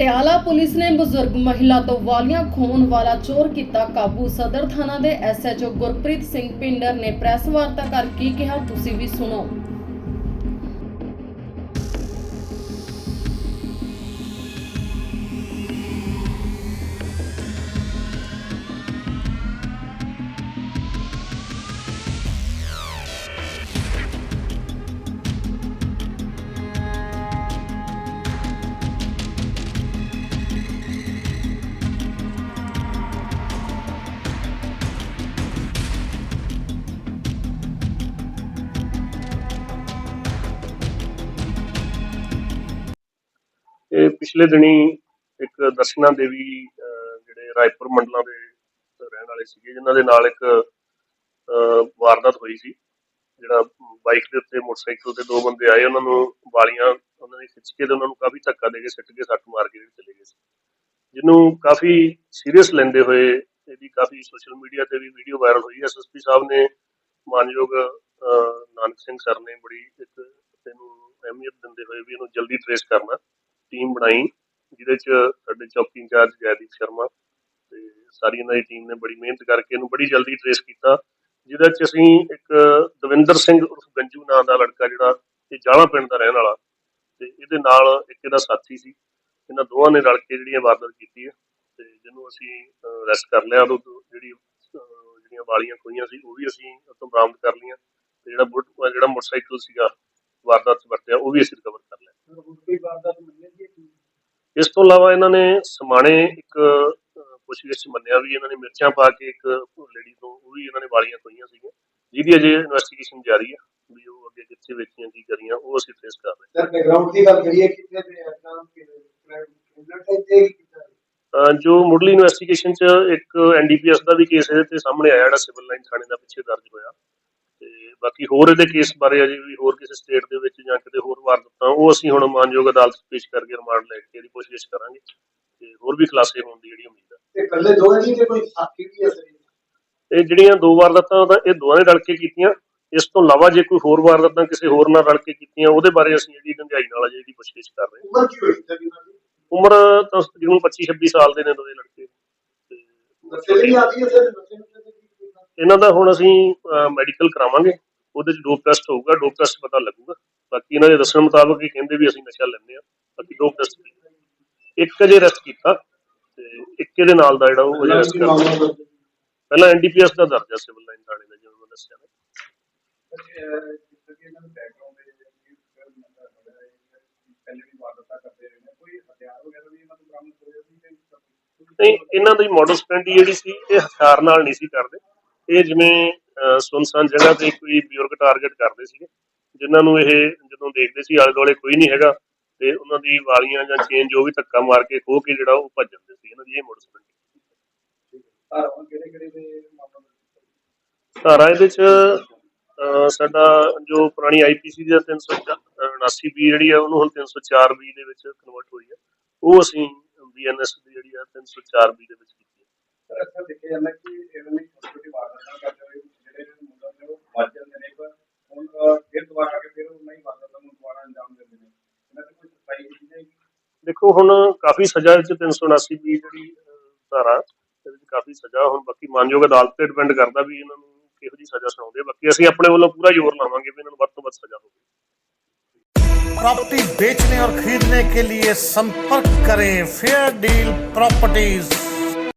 Patiala police ਨੇ ਬਜ਼ੁਰਗ ਮਹਿਲਾ ਤੋਂ ਵਾਲੀਆਂ ਖੋਣ ਵਾਲਾ ਚੋਰ ਕੀਤਾ ਕਾਬੂ। ਸਦਰ ਥਾਣਾ ਦੇ ਐਸਐਚਓ ਗੁਰਪ੍ਰੀਤ ਸਿੰਘ ਪਿੰਡਰ ਨੇ ਪ੍ਰੈਸ ਵਾਰਤਾ ਕਰ ਕੀ ਕਿਹਾ, ਤੁਸੀਂ ਵੀ ਸੁਣੋ। ਇਹ ਪਿਛਲੇ ਦਿਨੀ ਇੱਕ ਦਰਸ਼ਨਾ ਦੇਵੀ ਜਿਹੜੇ ਰਾਏਪੁਰ ਮੰਡਲਾਂ ਦੇ ਰਹਿਣ ਵਾਲੇ ਸੀਗੇ, ਜਿਨ੍ਹਾਂ ਦੇ ਨਾਲ ਇੱਕ ਵਾਰਦਾਤ ਹੋਈ ਸੀ। ਜਿਹੜਾ ਬਾਈਕ ਦੇ ਉੱਤੇ ਮੋਟਰਸਾਈਕਲ ਤੇ ਦੋ ਬੰਦੇ ਆਏ, ਉਹਨਾਂ ਨੂੰ ਵਾਲੀਆਂ, ਉਹਨਾਂ ਨੇ ਖਿੱਚ ਕੇ ਤੇ ਉਹਨਾਂ ਨੂੰ ਕਾਫੀ ਧੱਕਾ ਦੇ ਕੇ ਸਿੱਟ ਕੇ ਸੱਟ ਮਾਰ ਕੇ ਜਿਹੜੇ ਚਲੇ ਗਏ ਸੀ। ਜਿਹਨੂੰ ਕਾਫੀ ਸੀਰੀਅਸ ਲੈਂਦੇ ਹੋਏ ਇਹਦੀ ਕਾਫੀ ਸੋਸ਼ਲ ਮੀਡੀਆ ਤੇ ਵੀ ਵੀਡੀਓ ਵਾਇਰਲ ਹੋਈ। ਐਸਐਸਪੀ ਸਾਹਿਬ ਨੇ ਮਾਨਯੋਗ ਨਾਨਕ ਸਿੰਘ ਸਰ ਨੇ ਬੜੀ ਇੱਕ ਇਹਨੂੰ ਅਹਿਮੀਅਤ ਦਿੰਦੇ ਹੋਏ ਵੀ ਇਹਨੂੰ ਜਲਦੀ ਟ੍ਰੇਸ ਕਰਨਾ। ਟੀਮ ਬਣਾਈ, ਜਿਹਦੇ ਚ ਸਾਡੇ ਚੌਕੀ ਇੰਚਾਰਜ ਜੈਦੀਪ ਸ਼ਰਮਾ ਤੇ ਸਾਰੀ ਇਹਨਾਂ ਦੀ ਟੀਮ ਨੇ ਬੜੀ ਮਿਹਨਤ ਕਰਕੇ ਇਹਨੂੰ ਬੜੀ ਜਲਦੀ ਟ੍ਰੇਸ ਕੀਤਾ, ਜਿਹਦੇ ਚ ਅਸੀਂ ਇੱਕ ਦਵਿੰਦਰ ਸਿੰਘ ਉਰਫ ਗੰਜੂ ਨਾਂ ਦਾ ਲੜਕਾ ਜਿਹੜਾ ਇਹ ਜਾਲਾ ਪਿੰਡ ਦਾ ਰਹਿਣ ਵਾਲਾ ਤੇ ਇਹਦੇ ਨਾਲ ਇੱਕ ਇਹਦਾ ਸਾਥੀ ਸੀ, ਇਹਨਾਂ ਦੋਵਾਂ ਨੇ ਰਲ ਕੇ ਜਿਹੜੀਆਂ ਵਾਰਦਾਤ ਕੀਤੀ ਹੈ ਤੇ ਜਿਹਨੂੰ ਅਸੀਂ ਅਰੈਸਟ ਕਰ ਲਿਆ ਉਹ ਜਿਹੜੀ ਜਿਹੜੀਆਂ ਵਾਲੀਆਂ ਖੋਈਆਂ ਸੀ ਉਹ ਵੀ ਅਸੀਂ ਉਤੋਂ ਬਰਾਮਦ ਕਰ ਲਈਆਂ ਤੇ ਜਿਹੜਾ ਬੁੱਟ, ਜਿਹੜਾ ਮੋਟਰਸਾਈਕਲ ਸੀਗਾ ਵਾਰਦਾਤ ਵਰਤਿਆ ਉਹ ਵੀ ਅਸੀਂ ਰਿਕਵਰ ਕਰ ਲਿਆ। ਇਸ ਤੋਂ ਇਲਾਵਾ ਇਹਨਾਂ ਨੇ ਸਮਾਣੇ ਇੱਕ ਪੁੱਛਗਿੱਛ ਮੰਨਿਆ ਵੀ ਇਹਨਾਂ ਨੇ ਮਿਰਚਾਂ ਪਾ ਕੇ ਇੱਕ ਲੇਡੀ ਤੋਂ ਉਹ ਵੀ ਇਹਨਾਂ ਨੇ ਵਾਲੀਆਂ ਖੋਈਆਂ ਸੀਗੀਆਂ। ਜਿਹਦੀ ਅਜੇ ਇਨਵੈਸਟੀਗੇਸ਼ਨ ਜਾਰੀ ਹੈ ਵੀ ਉਹ ਅੱਗੇ ਕਿੱਥੇ ਵੇਚੀਆਂ ਕੀ ਕਰੀਆਂ ਉਹ ਅਸੀਂ ਟ੍ਰੇਸ ਕਰ ਰਹੇ ਸਰ ਬੈਕਗ੍ਰਾਉਂਡ ਦੀ ਗੱਲ ਕਰੀਏ ਕਿੰਨੇ ਤੇ ਆਪਣਾ ਕ੍ਰਿਮੀਨਲ ਟਾਈਪ ਦੇ ਕੀਤਾ ਹਾਂ। ਅਹ, ਜੋ ਮੁੱਢਲੀ ਇਨਵੈਸਟੀਗੇਸ਼ਨ 'ਚ ਇੱਕ ਐਨਡੀਪੀਐਸ ਦਾ ਵੀ ਕੇਸ ਇਹਦੇ ਤੇ ਸਾਹਮਣੇ ਆਇਆ ਜਿਹੜਾ ਸਿਵਲ ਲਾਈਨ ਥਾਣੇ ਦਾ ਪਿੱਛੇ ਦਰਜ ਹੋਇਆ। ਤੇ ਬਾਕੀ ਹੋਰ ਇਹਦੇ ਕੇਸ ਬਾਰੇ ਅਜੇ ਵੀ ਹੋਰ ਕਿਸੇ ਸਟੇਟ ਦੇ ਵਿੱਚ ਜਾਂ ਕਿਤੇ ਹੋਰ ਵਾਰਦਾਤਾਂ ਉਹ ਅਸੀਂ ਹੁਣ ਮਾਨਯੋਗ ਅਦਾਲਤ ਪੇਸ਼ ਕਰਕੇ ਰਿਮਾਂਡ ਲੈ ਕੇ ਇਹਦੀ ਪੁੱਛਗਿੱਛ ਕਰਾਂਗੇ ਤੇ ਹੋਰ ਵੀ ਖੁਲਾਸੇ ਹੋਣ ਦੀ ਜਿਹੜੀ ਉਮੀਦ ਹੈ ਤੇ ਇਕੱਲੇ ਦੋ ਨਹੀਂ ਤੇ ਕੋਈ ਸਾਥੀ ਵੀ ਸਰ ਇਹ ਜਿਹੜੀਆਂ ਦੋ ਵਾਰਦਾਤਾਂ ਤਾਂ ਇਹ ਦੋਵਾਂ ਨੇ ਰਲ ਕੇ ਕੀਤੀਆਂ। ਇਸ ਤੋਂ ਇਲਾਵਾ ਜੇ ਕੋਈ ਹੋਰ ਵਾਰਦਾਤਾਂ ਕਿਸੇ ਹੋਰ ਨਾਲ ਰਲ ਕੇ ਕੀਤੀਆਂ ਉਹਦੇ ਬਾਰੇ ਅਸੀਂ ਜਿਹੜੀ ਡੰਗਾਈ ਨਾਲ ਅਜੇ ਪੁੱਛਗਿੱਛ ਕਰ ਰਹੇ ਹਾਂ। ਉਮਰ ਕੀ ਹੋਈ ਸਰ ਇਹਨਾਂ ਦੀ? ਉਮਰ ਤਾਂ ਤਕਰੀਬਨ 25 26 ਸਾਲ ਦੇ ਨੇ ਦੋਵੇਂ ਲੜਕੇ। ਤੇ ਬੱਚੇ ਲਈ ਆਦੀ ਹੈ ਸਰ ਬੱਚੇ ਨੂੰ ਤੇ ਇਹਨਾਂ ਦਾ ਹੁਣ ਅਸੀਂ ਮੈਡੀਕਲ ਕਰਾਵਾਂਗੇ। ਉਹਦੇ ਚ ਡੋਪ ਟੈਸਟ ਹੋਊਗਾ ਡੋਪ ਟੈਸਟ ਪਤਾ ਲੱਗੂਗਾ। ਬਾਕੀ ਇਹਨਾਂ ਦੇ ਦੱਸਣ ਮੁਤਾਬਕ ਇਹ ਕਹਿੰਦੇ ਵੀ ਅਸੀਂ ਨਸ਼ਾ ਲੈਂਦੇ ਆ ਬਾਕੀ ਡੋਪ ਟੈਸਟ ਇੱਕ ਅਜੇ ਅਰੈਸਟ ਕੀਤਾ ਤੇ ਇੱਕ ਇਹਦੇ ਨਾਲ ਦਾ ਜਿਹੜਾ ਉਹ ਅਜੇ ਅਰੈਸਟ ਪਹਿਲਾਂ ਐਨਡੀਪੀਐਸ ਦਾ ਦਰਜਾ ਸਿਵਲ ਲਾਈਨ ਥਾਣੇ ਦਾ, ਜਿਵੇਂ ਮੈਂ ਦੱਸਿਆ ਨਾ ਇਹਨਾਂ ਨਹੀਂ, ਇਹਨਾਂ ਦੀ ਮੋਡਲ ਸਟੈਂਡੀ ਜਿਹੜੀ ਸੀ, ਇਹ ਹਥਿਆਰ ਨਾਲ ਨਹੀਂ ਸੀ ਕਰਦੇ। ਇਹ ਜਿਵੇਂ ਸੁੰਨਸਾਨ ਜਗ੍ਹਾ ਤੇ ਕੋਈ ਬਜ਼ੁਰਗ ਟਾਰਗੇਟ ਕਰਦੇ ਸੀਗੇ ਜਿਨ੍ਹਾਂ ਨੂੰ ਇਹ ਜਦੋਂ ਦੇਖਦੇ ਸੀ ਆਲੇ ਦੁਆਲੇ ਕੋਈ ਨਹੀਂ ਹੈਗਾ ਤੇ ਉਹਨਾਂ ਦੀ ਵਾਲੀਆਂ ਜਾਂ ਚੇਨ ਜੋ ਵੀ ਧੱਕਾ ਮਾਰ ਕੇ ਖੋਹ ਕੇ ਜਿਹੜਾ ਉਹ ਭੱਜ ਜਾਂਦੇ ਸੀ ਇਹਨਾਂ ਦੀ ਇਹ ਸਟੈਂਡੀ ਧਾਰਾ ਇਹਦੇ ਚ ਸਾਡਾ ਜੋ ਪੁਰਾਣੀ ਆਈਪੀਸੀ ਦੀ 379 ਬੀ ਜਿਹੜੀ ਆ ਉਹਨੂੰ ਹੁਣ 304 ਬੀ ਦੇ ਵਿੱਚ ਕਨਵਰਟ ਹੋਈ ਹੈ ਉਹ ਅਸੀਂ ਬੀਐਨਐਸ ਦੀ ਜਿਹੜੀ ਆ 304 ਬੀ ਦੇ ਵਿੱਚ ਕੀਤੀ ਹੈ ਸਰ ਅਕਸਰ ਦੇਖਿਆ ਜਾਂਦਾ ਕਿ ਇਹਨਾਂ ਨੇ ਛੋਟੀ ਛੋਟੀ ਵਾਰਦਾਤਾਂ ਕਰਦੇ ਹੋਏ ਜਿਹੜੇ ਮੁੰਡੇ ਨੇ ਉਹ ਵੱਜ ਜਾਂਦੇ ਨੇ ਪਰ ਹੁਣ ਅਹ, ਫਿਰ ਦੁਬਾਰਾ ਆ ਕੇ ਫਿਰ ਉਹਨਾਂ ਹੀ ਵਾਰਦਾਤਾਂ ਨੂੰ ਦੁਬਾਰਾ ਅੰਜਾਮ ਦਿੰਦੇ ਨੇ ਇਹਨਾਂ ਤੇ ਕੋਈ ਸਫਾਈ ਨਹੀਂ ਹੈ ਦੇਖੋ ਹੁਣ ਕਾਫੀ ਸਜ਼ਾ ਇਹ 'ਚ 379 ਬੀ ਜਿਹੜੀ ਅਹ, ਧਾਰਾ ਇਹਦੇ ਵਿੱਚ ਕਾਫੀ ਸਜ਼ਾ ਹੁਣ ਬਾਕੀ ਮਾਨਯੋਗ ਅਦਾਲਤ ਤੇ ਡਿਪੈਂਡ ਕਰਦਾ ਵੀ ਇਹਨਾਂ ਨੂੰ ਕਿਹੋ ਜੀ ਸਜ਼ਾ ਸੁਣਾਉਂਦੇ ਆ। ਬਾਕੀ ਅਸੀਂ ਆਪਣੇ ਵੱਲੋਂ ਪੂਰਾ ਜ਼ੋਰ ਲਾਵਾਂਗੇ ਵੀ ਇਹਨਾਂ ਨੂੰ ਵੱਧ ਤੋਂ ਵੱਧ ਸਜ਼ਾ ਹੋਵੇ प्रॉपर्टी बेचने और खरीदने के लिए संपर्क करें फेयर डील प्रॉपर्टीज